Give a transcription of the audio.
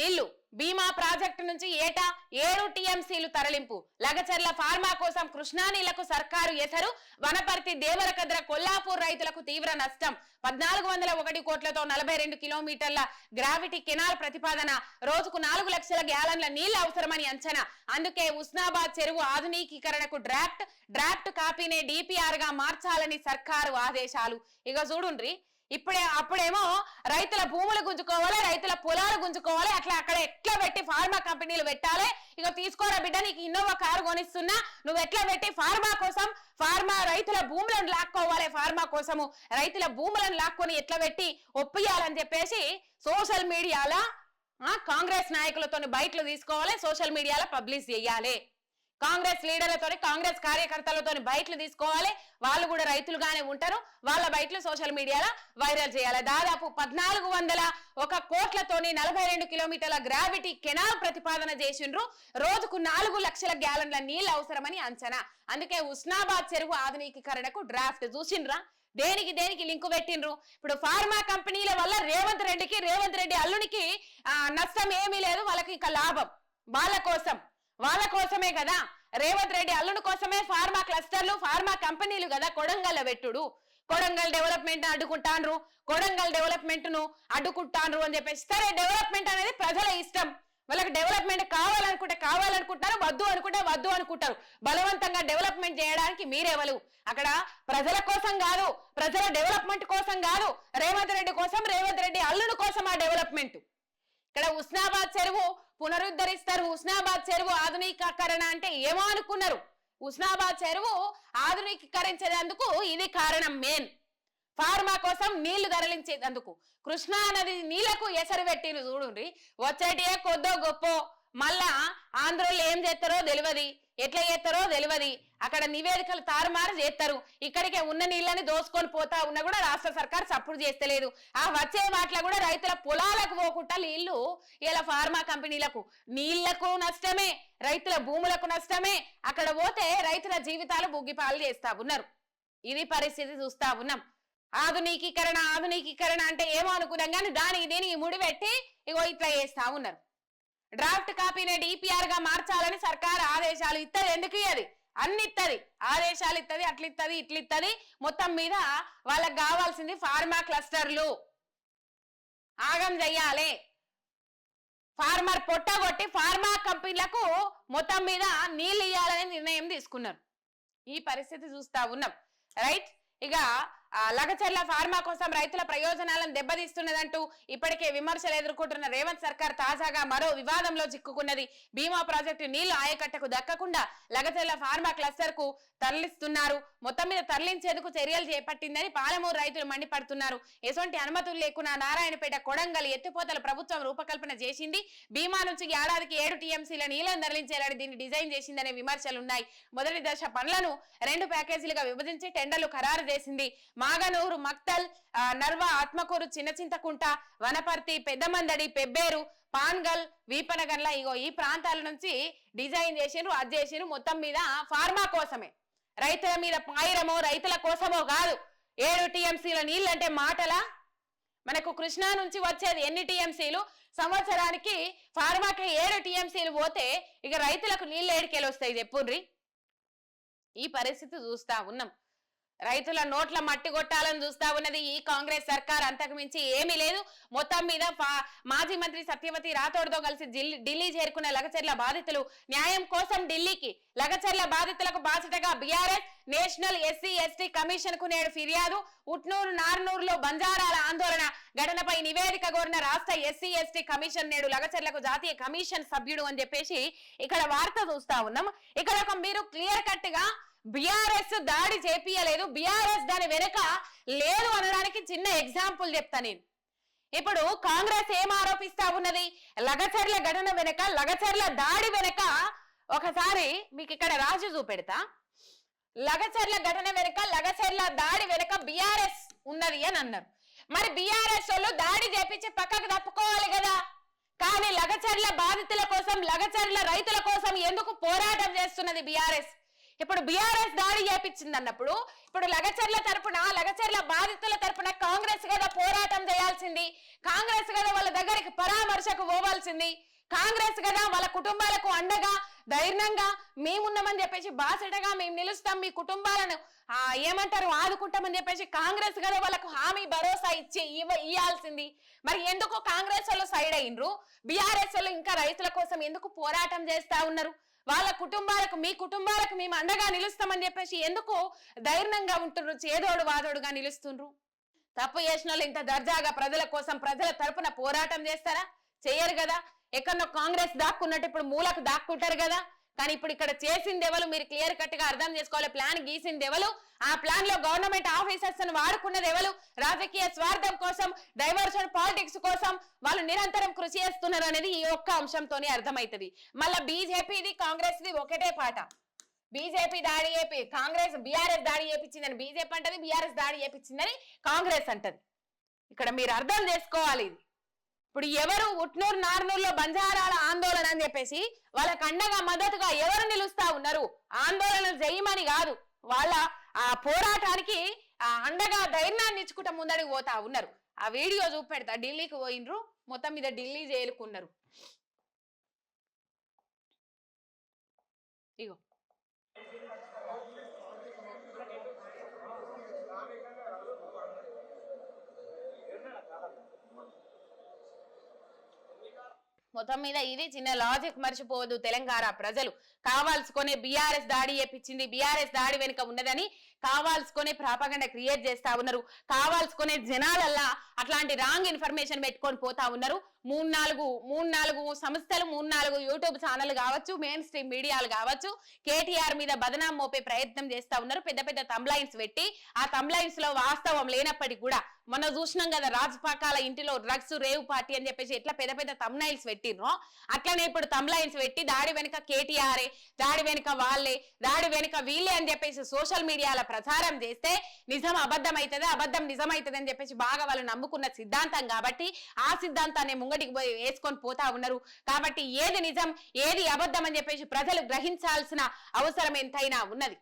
నీళ్ళు. భీమా ప్రాజెక్టు నుంచి ఏటా ఏడు టీఎంసీలు తరలింపు. లగచర్ల ఫార్మా కోసం కృష్ణా నీళ్ళకు సర్కారు ఎసరు. వనపర్తి దేవరకద్ర కొల్లాపూర్ రైతులకు తీవ్ర నష్టం. పద్నాలుగు వందల ఒకటి కోట్లతో నలభై రెండు కిలోమీటర్ల గ్రావిటీ కెనాల్ ప్రతిపాదన. రోజుకు నాలుగు లక్షల గ్యాలన్ల నీళ్ళు అవసరమని అంచనా. అందుకే ఉస్నాబాద్ చెరువు ఆధునికీకరణకు డ్రాఫ్ట్ డ్రాఫ్ట్ కాపీనే డిపిఆర్గా మార్చాలని సర్కారు ఆదేశాలు. ఇక చూడుండ్రి ఇప్పుడే అప్పుడేమో రైతుల భూములు గుంజుకోవాలి రైతుల పొలాలు గుంజుకోవాలి అట్లా అక్కడ ఎట్లా పెట్టి ఫార్మా కంపెనీలు పెట్టాలి? ఇక తీసుకోరా బిడ్డ నీకు ఇన్నోవా కారు కొనిస్తున్నా నువ్వు ఎట్లా పెట్టి ఫార్మా కోసం ఫార్మా రైతుల భూములను లాక్కోవాలి ఫార్మా కోసము? రైతుల భూములను లాక్కొని ఎట్లా పెట్టి ఒప్పియాలని చెప్పేసి సోషల్ మీడియాలో కాంగ్రెస్ నాయకులతోని బయటలు తీసుకోవాలి సోషల్ మీడియాలో పబ్లిష్ చేయాలి. కాంగ్రెస్ లీడర్లతోని కాంగ్రెస్ కార్యకర్తలతోని బయటలు తీసుకోవాలి. వాళ్ళు కూడా రైతులుగానే ఉంటారు. వాళ్ళ బయటలు సోషల్ మీడియాలో వైరల్ చేయాలి. దాదాపు పద్నాలుగు వందల ఒక కోట్లతోని నలభై రెండు కిలోమీటర్ల గ్రావిటీ కెనాల్ ప్రతిపాదన చేసిండ్రు. రోజుకు నాలుగు లక్షల గ్యాలన్ల నీళ్ళు అవసరమని అంచనా. అందుకే ఉస్నాబాద్ చెరువు ఆధునికీకరణకు డ్రాఫ్ట్ చూసిండ్రా. దేనికి దేనికి లింకు పెట్టిండ్రు? ఇప్పుడు ఫార్మా కంపెనీల వల్ల రేవంత్ రెడ్డికి రేవంత్ రెడ్డి అల్లునికి నష్టం ఏమీ లేదు. వాళ్ళకి ఇక లాభం. వాళ్ళ కోసం. వాళ్ళ కోసమే కదా? రేవంత్ రెడ్డి అల్లుని కోసమే ఫార్మా క్లస్టర్లు ఫార్మా కంపెనీలు కదా కొడంగల్ పెట్టుడు. కొడంగల్ డెవలప్మెంట్ అడ్డుకుంటాన్రు కొడంగల్ డెవలప్మెంట్ను అడ్డుకుంటాండ్రు అని చెప్పేసి. సరే డెవలప్మెంట్ అనేది ప్రజల ఇష్టం. వాళ్ళకి డెవలప్మెంట్ కావాలనుకుంటే కావాలనుకుంటారు వద్దు అనుకుంటే వద్దు అనుకుంటారు. బలవంతంగా డెవలప్మెంట్ చేయడానికి మీరెవరు? అక్కడ ప్రజల కోసం కాదు ప్రజల డెవలప్మెంట్ కోసం కాదు రేవంత్ రెడ్డి కోసం రేవంత్ రెడ్డి అల్లుని కోసం ఆ డెవలప్మెంట్. ఇక్కడ ఉస్నాబాద్ చెరువు పునరుద్ధరిస్తారు. ఉస్నాబాద్ చెరువు ఆధునికీకరణ అంటే ఏమో అనుకున్నారు. ఉస్నాబాద్ చెరువు ఆధునికీకరించేందుకు ఇది కారణం మెయిన్. ఫార్మా కోసం నీళ్ళు తరలించేందుకు. కృష్ణా నది నీళ్ళకు ఎసరు పెట్టిన చూడండి వచ్చేటియే కొద్దో గొప్ప. మళ్ళా ఆంధ్రోళ్ళు ఏం చేస్తారో తెలియదు. ఎట్లా చేస్తారో తెలియదు. అక్కడ నివేదికలు తారుమారు చేస్తారు. ఇక్కడికే ఉన్న నీళ్ళని దోసుకొని పోతా ఉన్నా కూడా రాష్ట్ర సర్కార్ సపోర్ట్ చేస్తలేదు. ఆ వచ్చే వాటిలో కూడా రైతుల ఇలా ఫార్మా కంపెనీలకు నీళ్ళకు నష్టమే రైతుల భూములకు నష్టమే అక్కడ పోతే రైతుల జీవితాలు బుగ్గిపాలు చేస్తా ఉన్నారు. ఇది పరిస్థితి చూస్తా ఉన్నాం. ఆధునికీకరణ ఆధునికీకరణ అంటే ఏమో అనుకున్నాం కానీ దానికి దీనికి ముడిపెట్టి ఇగో ఇట్లా చేస్తా ఉన్నారు. డ్రాఫ్ట్ కాపీని డిపిఆర్గా మార్చాలని సర్కార్ ఆదేశాలు ఇస్తుంది ఎందుకు ఇయ్యది? అన్ని ఇస్తుంది ఆదేశాలు ఇత్తది అట్లా ఇత్తది ఇట్లా ఇస్తుంది మొత్తం మీద వాళ్ళకి కావాల్సింది ఫార్మా క్లస్టర్లు ఆగం చెయ్యాలి. ఫార్మర్ పొట్టగొట్టి ఫార్మా కంపెనీలకు మొత్తం మీద నీళ్ళు ఇవ్వాలనే నిర్ణయం తీసుకున్నారు. ఈ పరిస్థితి చూస్తా ఉన్నాం. రైట్? ఇక లగచర్ల ఫార్మా కోసం రైతుల ప్రయోజనాలను దెబ్బతీస్తున్నదంటూ ఇప్పటికే విమర్శలు ఎదుర్కొంటున్న రేవంత్ సర్కార్ తాజాగా మరో వివాదంలో చిక్కుకున్నది. భీమా ప్రాజెక్టు నీళ్ళు ఆయకట్టకు దక్కకుండా లగచర్ల ఫార్మా క్లస్టర్కు తరలిస్తున్నారు. మొత్తం మీద తరలించేందుకు చర్యలు చేపట్టిందని పాలమూరు రైతులు మండిపడుతున్నారు. ఎటువంటి అనుమతులు లేకున్నా నారాయణపేట కొడంగల్ ఎత్తిపోతల ప్రభుత్వం రూపకల్పన చేసింది. భీమా నుంచి ఏడాదికి ఏడు టీఎంసీల నీళ్ళను తరలించేలాంటి దీన్ని డిజైన్ చేసిందనే విమర్శలు ఉన్నాయి మొదటి దశ పనులను రెండు ప్యాకేజీలుగా విభజించి టెండర్లు ఖరారు చేసింది. మాగనూరు మక్తల్ నర్వ ఆత్మకూరు చిన్న చింతకుంట వనపర్తి పెద్దమందడి పెబ్బేరు పాన్గల్ వీపనగన్ల ఇగో ఈ ప్రాంతాల నుంచి డిజైన్ చేసిండ్రు అది చేసిండ్రు మొత్తం మీద ఫార్మా కోసమే. రైతుల మీద పాయిరమో రైతుల కోసమో కాదు. ఏడు టీఎంసీల నీళ్ళంటే మాటలా? మనకు కృష్ణా నుంచి వచ్చేది ఎన్ని టీఎంసీలు? సంవత్సరానికి ఫార్మాకి ఏడు టీఎంసీలు పోతే ఇక రైతులకు నీళ్ళు ఏడికెళ్ళి వస్తాయి చెప్పుండ్రి? ఈ పరిస్థితి చూస్తా ఉన్నాం. రైతుల నోట్ల మట్టి కొట్టాలని చూస్తా ఉన్నది ఈ కాంగ్రెస్ సర్కార్. అంతకు మించి ఏమీ లేదు. మొత్తం మీద మాజీ మంత్రి సత్యవతి రాథోడ్తో కలిసి ఢిల్లీ చేరుకున్న లగచర్ల బాధితులు న్యాయం కోసం ఢిల్లీకి లగచర్ల బాధితులకు బాధ్యతగా బీఆర్ఎస్ నేషనల్ ఎస్సీ ఎస్టీ కమిషన్కు నేడు ఫిర్యాదు. ఉట్నూరు నార్నూరులో బంజారాల ఆందోళన. ఘటనపై నివేదిక కోరిన రాష్ట్ర ఎస్సీ ఎస్టీ కమిషన్ నేడు లగచర్లకు జాతీయ కమిషన్ సభ్యుడు అని చెప్పేసి ఇక్కడ వార్త చూస్తా ఉన్నాం. ఇక్కడ ఒక మీరు క్లియర్ కట్గా బిఆర్ఎస్ దాడి చేపియలేదు బిఆర్ఎస్ దాని వెనుక లేదు అనడానికి చిన్న ఎగ్జాంపుల్ చెప్తా నేను. ఇప్పుడు కాంగ్రెస్ ఏం ఆరోపిస్తా ఉన్నది? లగచర్ల ఘటన వెనుక లగచర్ల దాడి వెనుక ఒకసారి మీకు ఇక్కడ రాజు చూపెడతా. లగచర్ల ఘటన వెనుక లగచర్ల దాడి వెనుక బిఆర్ఎస్ ఉన్నది అని అన్నారు. మరి బిఆర్ఎస్ వాళ్ళు దాడి చేపించి పక్కకు తప్పుకోవాలి కదా? కానీ లగచర్ల బాధితుల కోసం లగచర్ల రైతుల కోసం ఎందుకు పోరాటం చేస్తున్నది బిఆర్ఎస్ ఇప్పుడు బీఆర్ఎస్ దాడి చేపించింది అన్నప్పుడు ఇప్పుడు లగచర్ల తరపున లగచర్ల బాధితుల తరపున కాంగ్రెస్ కదా పోరాటం చేయాల్సింది. కాంగ్రెస్ కదా వాళ్ళ దగ్గరికి పరామర్శకు పోవాల్సింది. కాంగ్రెస్ కదా వాళ్ళ కుటుంబాలకు అండగా ధైర్యంగా మేమున్నామని చెప్పేసి బాసటగా మేము నిలుస్తాం మీ కుటుంబాలను. ఆ ఏమంటారు? ఆదుకుంటామని చెప్పేసి కాంగ్రెస్ కదా వాళ్ళకు హామీ భరోసా ఇచ్చి ఇవ్వ ఇయ్యాల్సింది. మరి ఎందుకు కాంగ్రెస్ వాళ్ళు సైడ్ అయినరు? బీఆర్ఎస్ వాళ్ళు ఇంకా రైతుల కోసం ఎందుకు పోరాటం చేస్తా ఉన్నారు? వాళ్ళ కుటుంబాలకు మీ కుటుంబాలకు మేము అండగా నిలుస్తామని చెప్పేసి ఎందుకు ధైర్యంగా ఉంటున్నారు? చేదోడు వాదోడుగా నిలుస్తుండ్రు? తప్పు చేసిన వాళ్ళు ఇంత దర్జాగా ప్రజల కోసం ప్రజల తరపున పోరాటం చేస్తారా? చేయరు కదా? ఎక్కడో కాంగ్రెస్ దాక్కున్నట్టు ఇప్పుడు మూలకు దాక్కుంటారు కదా? కానీ ఇప్పుడు ఇక్కడ చేసింది ఎవరు? మీరు క్లియర్ కట్గా అర్థం చేసుకోవాలి. ప్లాన్ గీసింది ఎవరు? ఆ ప్లాన్లో గవర్నమెంట్ ఆఫీసర్స్ వాడుకున్నది ఎవరు? రాజకీయ స్వార్థం కోసం డైవర్షన్ పాలిటిక్స్ కోసం వాళ్ళు నిరంతరం కృషి చేస్తున్నారు అనేది ఈ ఒక్క అంశంతోనే అర్థమవుతుంది. మళ్ళా బీజేపీది కాంగ్రెస్ ది ఒకటే పాట. బీజేపీ దాడి చేపి కాంగ్రెస్ బీఆర్ఎస్ దాడి చేపించిందని. బీజేపీ అంటది బీఆర్ఎస్ దాడి చేపించిందని కాంగ్రెస్ అంటది. ఇక్కడ మీరు అర్థం చేసుకోవాలి. ఇది ఇప్పుడు ఎవరు ఉట్నూరు నార్నూరులో బంజారాల ఆందోళన అని చెప్పేసి వాళ్ళ అండగా మద్దతుగా ఎవరు నిలుస్తా ఉన్నారు? ఆందోళన చేయమని కాదు. వాళ్ళ ఆ పోరాటానికి ఆ అండగా ధైర్యాన్ని ఇచ్చుకుంటా ముందడికి పోతా ఉన్నారు. ఆ వీడియో చూపెడతా ఢిల్లీకి పోయినరు మొత్తం మీద ఢిల్లీ చేరుకున్నారు ఇగో. మొత్తం మీద ఇది చిన్న లాజిక్ మర్చిపోవద్దు తెలంగాణ ప్రజలు. కావాల్సుకొని బీఆర్ఎస్ దాడి చేపించింది. బీఆర్ఎస్ దాడి వెనుక ఉన్నదని కావాల్సుకొని ప్రాపగండ క్రియేట్ చేస్తా ఉన్నారు. కావాల్సుకునే జనాలల్లా అట్లాంటి రాంగ్ ఇన్ఫర్మేషన్ పెట్టుకొని పోతా ఉన్నారు. మూడు నాలుగు మూడు నాలుగు సంస్థలు మూడు నాలుగు యూట్యూబ్ ఛానల్ కావచ్చు మెయిన్ స్ట్రీమ్ మీడియాలు కావచ్చు కేటీఆర్ మీద బదనాం మోపే ప్రయత్నం చేస్తా ఉన్నారు. పెద్ద పెద్ద తమ్లైన్స్ పెట్టి ఆ తమ్లైన్స్లో వాస్తవం లేనప్పటికీ కూడా మనం చూసినాం కదా రాజపాకాల ఇంటిలో డ్రగ్స్ రేవ్ పార్టీ అని చెప్పేసి ఎట్లా పెద్ద పెద్ద తమ్లైన్స్ పెట్టినో అట్లనే ఇప్పుడు తమ్లైన్స్ పెట్టి దాడి వెనుక కేటీఆరే దాడి వెనుక వాళ్ళే దాడి వెనుక వీళ్ళే అని చెప్పేసి సోషల్ మీడియాల ప్రచారం చేస్తే నిజం అబద్ధం అవుతుంది అబద్ధం నిజం అవుతుంది అని చెప్పేసి బాగా వాళ్ళు నమ్ముకున్న సిద్ధాంతం కాబట్టి ఆ సిద్ధాంతాన్ని ముంగటికి పోయి వేసుకొని పోతా ఉన్నారు. కాబట్టి ఏది నిజం ఏది అబద్ధం అని చెప్పేసి ప్రజలు గ్రహించాల్సిన అవసరం ఎంతైనా ఉన్నది.